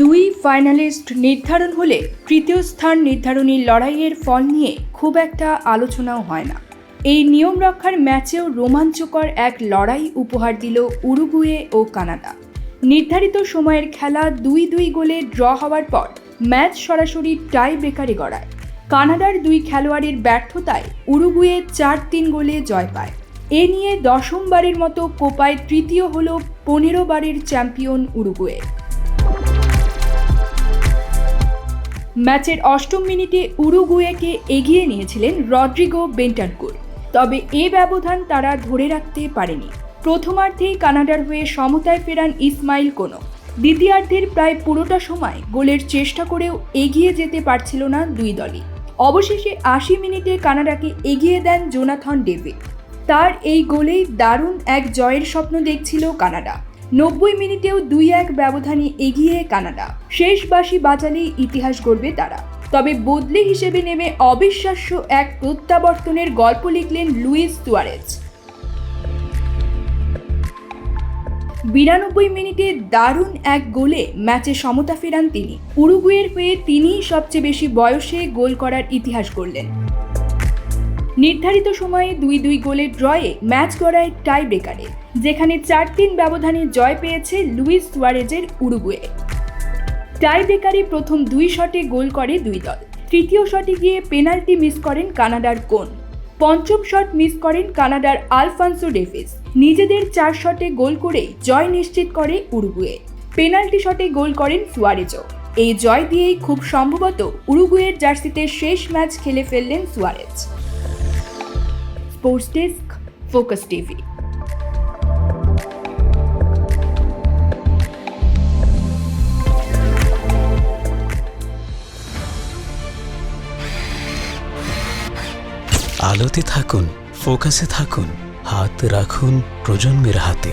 দুই ফাইনালিস্ট নির্ধারণ হলে তৃতীয় স্থান নির্ধারণী লড়াইয়ের ফল নিয়ে খুব একটা আলোচনাও হয় না। এই নিয়ম রক্ষার ম্যাচেও রোমাঞ্চকর এক লড়াই উপহার দিল উরুগুয়ে ও কানাডা। নির্ধারিত সময়ের খেলা দুই দুই গোলে ড্র হওয়ার পর ম্যাচ সরাসরি টাই ব্রেকারে গড়ায়। কানাডার দুই খেলোয়াড়ের ব্যর্থতায় উরুগুয়ে চার তিন গোলে জয় পায়। এ নিয়ে দশমবারের মতো কোপায় তৃতীয় হল পনেরো বারের চ্যাম্পিয়ন উরুগুয়ে। ম্যাচের অষ্টম মিনিটে উরুগুয়েকে এগিয়ে নিয়েছিলেন রড্রিগো বেন্টানকুর। তবে এ ব্যবধান তারা ধরে রাখতে পারেনি। প্রথমার্ধেই কানাডার হয়ে সমতায় ফেরান ইসমাইল কোনো। দ্বিতীয়ার্ধের প্রায় পুরোটা সময় গোলের চেষ্টা করেও এগিয়ে যেতে পারছিল না দুই দলই। অবশেষে আশি মিনিটে কানাডাকে এগিয়ে দেন জোনাথন ডেভিড। তার এই গোলেই দারুণ এক জয়ের স্বপ্ন দেখছিল কানাডা। নব্বই মিনিটেও দুই এক ব্যবধানে এগিয়ে কানাডা। শেষ বাসি বাজালেই ইতিহাস গড়বে তারা। তবে বদলি হিসেবে নেমে অবিশ্বাস্য এক প্রত্যাবর্তনের গল্প লিখলেন লুইস সুয়ারেজ। বিরানব্বই মিনিটে দারুণ এক গোলে ম্যাচে সমতা ফেরান তিনি। উরুগুয়ের হয়ে তিনিই সবচেয়ে বেশি বয়সে গোল করার ইতিহাস গড়লেন। নির্ধারিত সময়ে দুই দুই গোলের ড্রয়ে ম্যাচ গড়ায় টাই ব্রেকারে যেখানে চার তিন ব্যবধানে জয় পেয়েছে লুইস সুয়ারেজের উরুগুয়ে। টাই ব্রেকারে প্রথম দুই শটে গোল করে দুই দল, তৃতীয় শটে গিয়ে পেনাল্টি মিস করেন কানাডার কোন। পঞ্চম শট মিস করেন কানাডার আলফান্সো ডেভিস, নিজেদের চার শটে গোল করে জয় নিশ্চিত করে উরুগুয়ে। পেনাল্টি শটে গোল করেন সুয়ারেজও, এই জয় দিয়েই খুব সম্ভবত উরুগুয়ের জার্সিতে শেষ ম্যাচ খেলে ফেললেন Suarez. Sports desk focus TV আলোতে থাকুন ফোকাসে থাকুন হাত রাখুন প্রজন্মের হাতে